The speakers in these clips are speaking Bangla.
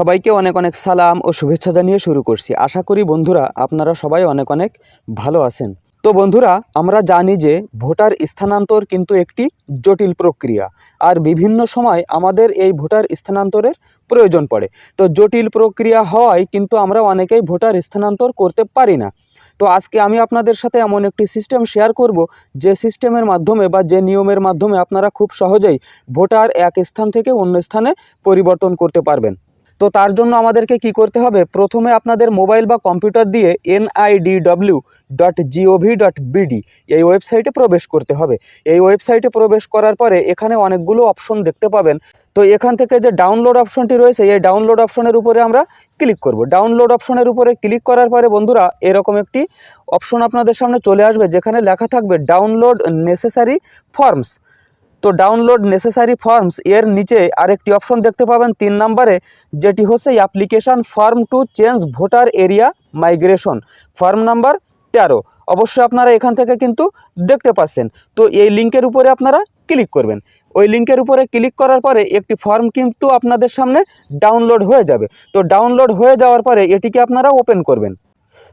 সবাইকে অনেক অনেক সালাম ও শুভেচ্ছা জানিয়ে শুরু করছি। আশা করি বন্ধুরা আপনারা সবাই অনেক অনেক ভালো আছেন। তো বন্ধুরা, আমরা জানি যে ভোটার স্থানান্তর কিন্তু একটি জটিল প্রক্রিয়া আর বিভিন্ন সময় আমাদের এই ভোটার স্থানান্তরের প্রয়োজন পড়ে। তো জটিল প্রক্রিয়া হওয়ায় কিন্তু আমরা অনেকেই ভোটার স্থানান্তর করতে পারি না। তো আজকে আমি আপনাদের সাথে এমন একটি সিস্টেম শেয়ার করব, যে সিস্টেমের মাধ্যমে বা যে নিয়মের মাধ্যমে আপনারা খুব সহজেই ভোটার এক স্থান থেকে অন্য স্থানে পরিবর্তন করতে পারবেন। তো তার জন্য আমাদেরকে কি করতে হবে? প্রথমে আপনাদের মোবাইল বা কম্পিউটার দিয়ে NIDW dot GOV dot BD এই ওয়েবসাইটে প্রবেশ করতে হবে। এই ওয়েবসাইটে প্রবেশ করার পরে এখানে অনেকগুলো অপশন দেখতে পাবেন। তো এখান থেকে যে ডাউনলোড অপশনটি রয়েছে, এই ডাউনলোড অপশনের উপরে আমরা ক্লিক করব। ডাউনলোড অপশনের উপরে ক্লিক করার পরে বন্ধুরা, এরকম একটি অপশন আপনাদের সামনে চলে আসবে, যেখানে লেখা থাকবে ডাউনলোড নেসেসারি ফর্মস তো ডাউনলোড নেসেসারি ফর্মস এর নিচে আরেকটি অপশন দেখতে পাবেন তিন নম্বরে, যেটি হচ্ছে application form to change voter area migration form number তেরো। অবশ্যই আপনারা এখান থেকে কিন্তু দেখতে পাচ্ছেন। তো এই লিঙ্কের উপরে আপনারা ক্লিক করবেন। ওই লিঙ্কের উপরে ক্লিক করার পরে একটি ফর্ম কিন্তু আপনাদের সামনে ডাউনলোড হয়ে যাবে। তো ডাউনলোড হয়ে যাওয়ার পরে এটিকে আপনারা ওপেন করবেন।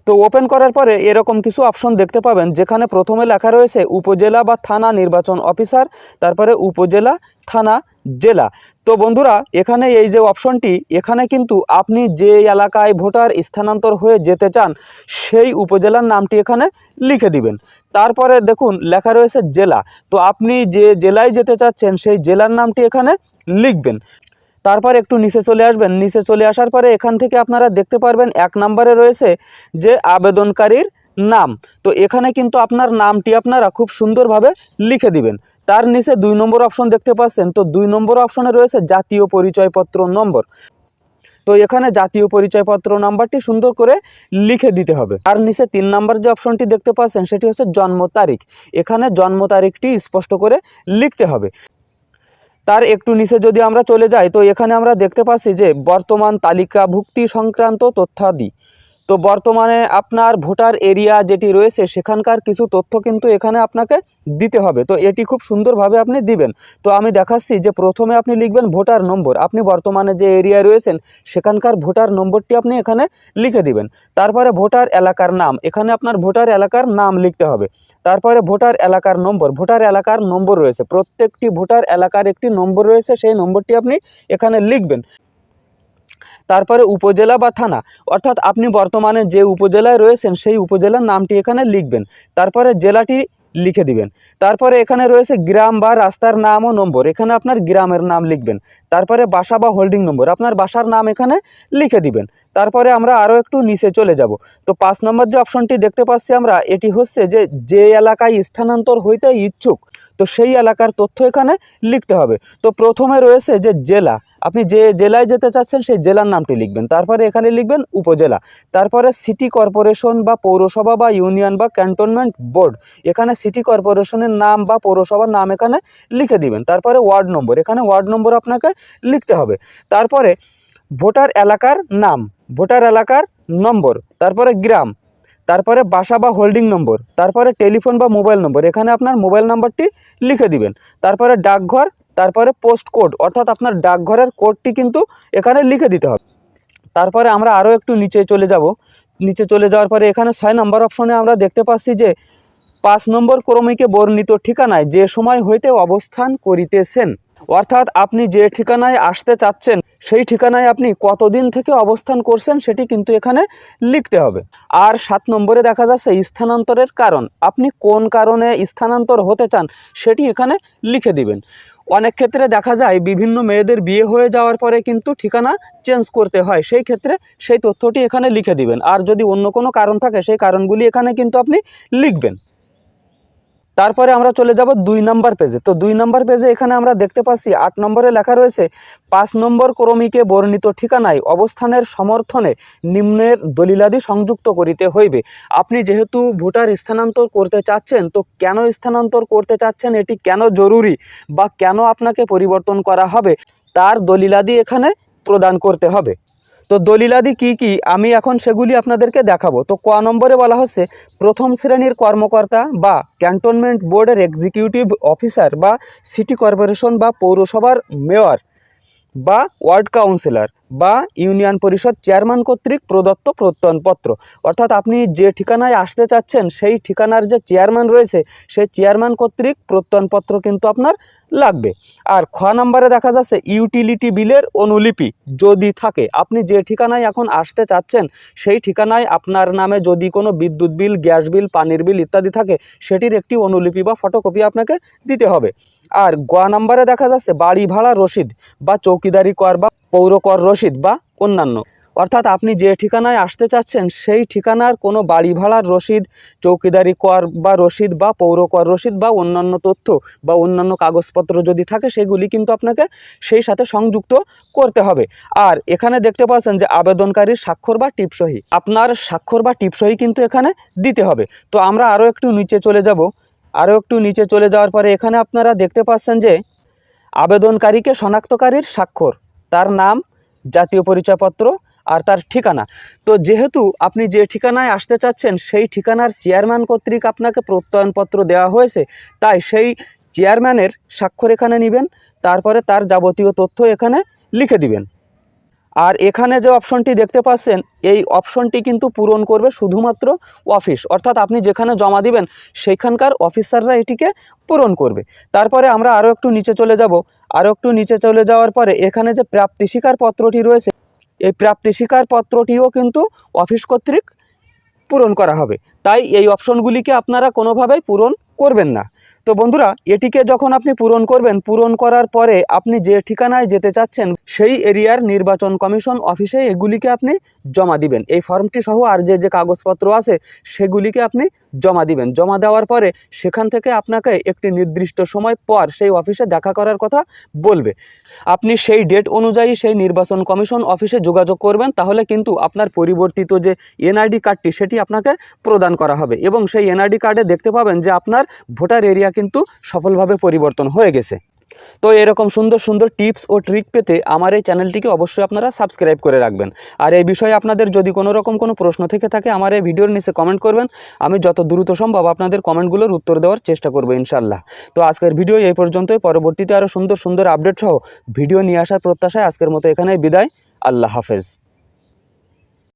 তো ওপেন করার পরে এরকম কিছু অপশন দেখতে পাবেন, যেখানে প্রথমে লেখা রয়েছে উপজেলা বা থানা নির্বাচন অফিসার তারপরে উপজেলা, থানা, জেলা। তো বন্ধুরা, এখানে এই যে অপশনটি এখানে কিন্তু আপনি যে এলাকায় ভোটার স্থানান্তর হয়ে যেতে চান, সেই উপজেলার নামটি এখানে লিখে দিবেন। তারপরে দেখুন, লেখা রয়েছে জেলা। তো আপনি যে জেলায় যেতে চাচ্ছেন, সেই জেলার নামটি এখানে লিখবেন। তারপর একটু নিচে চলে আসবেন। নিচে চলে আসার পরে এখান থেকে আপনারা দেখতে পারবেন এক নম্বরে রয়েছে যে আবেদনকারীর নাম। তো এখানে কিন্তু আপনার নামটি আপনারা খুব সুন্দরভাবে লিখে দিবেন। তার নিচে দুই নম্বর অপশন দেখতে পাচ্ছেন। তো দুই নম্বর অপশনে রয়েছে জাতীয় পরিচয়পত্র নম্বর। তো এখানে জাতীয় পরিচয়পত্র নাম্বারটি সুন্দর করে লিখে দিতে হবে। আর নিচে তিন নাম্বার যে অপশনটি দেখতে পাচ্ছেন, সেটি হচ্ছে জন্ম তারিখ। এখানে জন্ম তারিখটি স্পষ্ট করে লিখতে হবে। তার একটু নিচে যদি আমরা চলে যাই, তো এখানে আমরা দেখতে পাচ্ছি যে বর্তমান তালিকাভুক্তি সংক্রান্ত তথ্যাদি। তো বর্তমানে আপনার ভোটার এরিয়া যেটি রয়েছে, সেখানকার কিছু তথ্য কিন্তু এখানে আপনাকে দিতে হবে। তো এটি খুব সুন্দরভাবে আপনি দিবেন। তো আমি দেখাচ্ছি যে প্রথমে আপনি লিখবেন ভোটার নম্বর। আপনি বর্তমানে যে এরিয়ায় রয়েছেন, সেখানকার ভোটার নম্বরটি আপনি এখানে লিখে দিবেন। তারপরে ভোটার এলাকার নাম। এখানে আপনার ভোটার এলাকার নাম লিখতে হবে। তারপরে ভোটার এলাকার নম্বর। ভোটার এলাকার নম্বর রয়েছে। প্রত্যেকটি ভোটার এলাকার একটি নম্বর রয়েছে। সেই নম্বরটি আপনি এখানে লিখবেন। তারপরে উপজেলা বা থানা। অর্থাৎ আপনি বর্তমানে যে উপজেলায় রয়েছেন, সেই উপজেলার নামটি এখানে লিখবেন। তারপরে জেলাটি লিখে দিবেন। তারপরে এখানে রয়েছে গ্রাম বা রাস্তার নাম ও নম্বর। এখানে আপনার গ্রামের নাম লিখবেন। তারপরে বাসা বা হোল্ডিং নম্বর। আপনার বাসার নাম এখানে লিখে দিবেন। তারপরে আমরা আরও একটু নিচে চলে যাব। তো পাঁচ নম্বর যে অপশনটি দেখতে পাচ্ছি আমরা, এটি হচ্ছে যে যে এলাকায় স্থানান্তর হইতে ইচ্ছুক, তো সেই এলাকার তথ্য এখানে লিখতে হবে। তো প্রথমে রয়েছে যে, জেলা। আপনি যে জেলায় যেতে চাচ্ছেন সেই জেলার নামটি লিখবেন। তারপরে এখানে লিখবেন উপজেলা। তারপরে সিটি কর্পোরেশন বা পৌরসভা বা ইউনিয়ন বা ক্যান্টনমেন্ট বোর্ড এখানে সিটি কর্পোরেশনের নাম বা পৌরসভার নাম এখানে লিখে দিবেন। তারপরে ওয়ার্ড নম্বর এখানে ওয়ার্ড নম্বর আপনাকে লিখতে হবে। তারপরে ভোটার এলাকার নাম, ভোটার এলাকার নম্বর, তারপরে গ্রাম, তারপরে বাসা বা হোল্ডিং নম্বর তারপরে টেলিফোন বা মোবাইল নম্বর এখানে আপনার মোবাইল নাম্বারটি লিখে দিবেন। তারপরে ডাকঘর তারপরে পোস্ট কোড অর্থাৎ আপনার ডাকঘরের কোডটি কিন্তু এখানে লিখে দিতে হবে। তারপরে আমরা আরও একটু নিচে চলে যাব। নিচে চলে যাওয়ার পরে এখানে ছয় নম্বর অপশনে আমরা দেখতে পাচ্ছি যে, পাঁচ নম্বর ক্রমিকে বর্ণিত ঠিকানায় যে সময় হইতে অবস্থান করিতেছেন। অর্থাৎ আপনি যে ঠিকানায় আসতে চাচ্ছেন, সেই ঠিকানায় আপনি কতদিন থেকে অবস্থান করছেন সেটি কিন্তু এখানে লিখতে হবে। আর সাত নম্বরে দেখা যাচ্ছে স্থানান্তরের কারণ। আপনি কোন কারণে স্থানান্তর হতে চান সেটি এখানে লিখে দিবেন। অনেক ক্ষেত্রে দেখা যায় বিভিন্ন মেয়েদের বিয়ে হয়ে যাওয়ার পরে কিন্তু ঠিকানা চেঞ্জ করতে হয়। সেই ক্ষেত্রে সেই তথ্যটি এখানে লিখে দিবেন। আর যদি অন্য কোনো কারণ থাকে, সেই কারণগুলি এখানে কিন্তু আপনি লিখবেন। তারপরে আমরা চলে যাব দুই নম্বর পেজে। তো দুই নম্বর পেজে এখানে আমরা দেখতে পাচ্ছি আট নম্বরে লেখা রয়েছে, পাঁচ নম্বর ক্রমিকে বর্ণিত ঠিকানায় অবস্থানের সমর্থনে নিম্নের দলিলাদি সংযুক্ত করিতে হইবে। আপনি যেহেতু ভোটার স্থানান্তর করতে চাচ্ছেন, তো কেন স্থানান্তর করতে চাচ্ছেন, এটি কেন জরুরি বা কেন আপনাকে পরিবর্তন করা হবে, তার দলিলাদি এখানে প্রদান করতে হবে। তো দলিলাদি কি কি? আমি এখন সেগুলি আপনাদেরকে দেখাবো। তো ক নম্বরে বলা হচ্ছে, প্রথম শ্রেণির কর্মকর্তা বা ক্যান্টনমেন্ট বোর্ডের এক্সিকিউটিভ অফিসার বা সিটি কর্পোরেশন বা পৌরসভার মেয়র বা ওয়ার্ড কাউন্সিলর। বা ইউনিয়ন পরিষদ চেয়ারম্যান কর্তৃক প্রদত্ত প্রত্যয়নপত্র। অর্থাৎ আপনি যে ঠিকানায় আসতে চাচ্ছেন, সেই ঠিকানার যে চেয়ারম্যান রয়েছে, সেই চেয়ারম্যান কর্তৃক প্রত্যয়নপত্র কিন্তু আপনার লাগবে। আর খ নম্বরে দেখা যাচ্ছে, ইউটিলিটি বিলের অনুলিপি যদি থাকে, আপনি যে ঠিকানায় এখন আসতে চাচ্ছেন, সেই ঠিকানায় আপনার নামে যদি কোনো বিদ্যুৎ বিল, গ্যাস বিল, পানির বিল ইত্যাদি থাকে, সেটির একটি অনুলিপি বা ফটোকপি আপনাকে দিতে হবে। আর গ নম্বরে দেখা যাচ্ছে বাড়ি ভাড়া রসিদ বা চৌকিদারি কর বা পৌর কর রসিদ বা অন্যান্য। অর্থাৎ আপনি যে ঠিকানায় আসতে চাচ্ছেন, সেই ঠিকানার কোনো বাড়ি ভাড়ার রসিদ চৌকিদারি কর বা রসিদ বা পৌর কর রসিদ বা অন্যান্য তথ্য বা অন্যান্য কাগজপত্র যদি থাকে, সেগুলি কিন্তু আপনাকে সেই সাথে সংযুক্ত করতে হবে। আর এখানে দেখতে পাচ্ছেন যে আবেদনকারীর স্বাক্ষর বা টিপসহি আপনার স্বাক্ষর বা টিপসহি কিন্তু এখানে দিতে হবে। তো আমরা আরও একটু নিচে চলে যাব। আরও একটু নিচে চলে যাওয়ার পরে এখানে আপনারা দেখতে পাচ্ছেন যে আবেদনকারীকে শনাক্তকারীর স্বাক্ষর। তার নাম, জাতীয় পরিচয়পত্র আর তার ঠিকানা। তো যেহেতু আপনি যে ঠিকানায় আসতে চাচ্ছেন, সেই ঠিকানার চেয়ারম্যান কর্তৃক আপনাকে প্রত্যয়নপত্র দেওয়া হয়েছে, তাই সেই চেয়ারম্যানের স্বাক্ষর এখানে নেবেন, তারপরে তার যাবতীয় তথ্য এখানে লিখে দিবেন। আর এখানে যে অপশনটি দেখতে পাচ্ছেন, এই অপশনটি কিন্তু পূরণ করবে শুধুমাত্র অফিস। অর্থাৎ আপনি যেখানে জমা দিবেন সেইখানকার অফিসাররা এটিকে পূরণ করবে। তারপরে আমরা আরও একটু নিচে চলে যাব। আরও একটু নিচে চলে যাওয়ার পরে এখানে যে প্রাপ্তি স্বীকার পত্রটি রয়েছে, এই প্রাপ্তি স্বীকার পত্রটিও কিন্তু অফিস কর্তৃক পূরণ করা হবে। তাই এই অপশনগুলিকে আপনারা কোনোভাবেই পূরণ করবেন না। তো বন্ধুরা, এটিকে যখন আপনি পূরণ করবেন, পূরণ করার পরে আপনি যে ঠিকানায় যেতে চাচ্ছেন, সেই এরিয়ার নির্বাচন কমিশন অফিসে এগুলিকে আপনি জমা দিবেন। এই ফর্মটি সহ আর যে যে কাগজপত্র আছে, সেগুলিকে আপনি জমা দিবেন। জমা দেওয়ার পরে সেখান থেকে আপনাকে একটি নির্দিষ্ট সময় পর সেই অফিসে দেখা করার কথা বলবে। আপনি সেই ডেট অনুযায়ী সেই নির্বাচন কমিশন অফিসে যোগাযোগ করবেন, তাহলে কিন্তু আপনার পরিবর্তিত যে এনআইডি কার্ডটি, সেটি আপনাকে প্রদান করা হবে। এবং সেই এনআইডি কার্ডে দেখতে পাবেন যে আপনার ভোটার এরিয়া কিন্তু সফলভাবে পরিবর্তন হয়ে গেছে। তো এরকম সুন্দর সুন্দর টিপস ও ট্রিক পেতে আমার এই চ্যানেলটিকে অবশ্যই আপনারা সাবস্ক্রাইব করে রাখবেন। আর এই বিষয়ে আপনাদের যদি কোনো রকম কোনো প্রশ্ন থেকে থাকে আমার এই ভিডিওর নিচে কমেন্ট করবেন। আমি যত দ্রুত সম্ভব আপনাদের কমেন্টগুলোর উত্তর দেওয়ার চেষ্টা করব ইনশাল্লাহ তো আজকের ভিডিও এই পর্যন্তই। পরবর্তীতে আরও সুন্দর সুন্দর আপডেট সহ ভিডিও নিয়ে আসার প্রত্যাশায় আজকের মতো এখানেই বিদায়। আল্লাহ হাফেজ।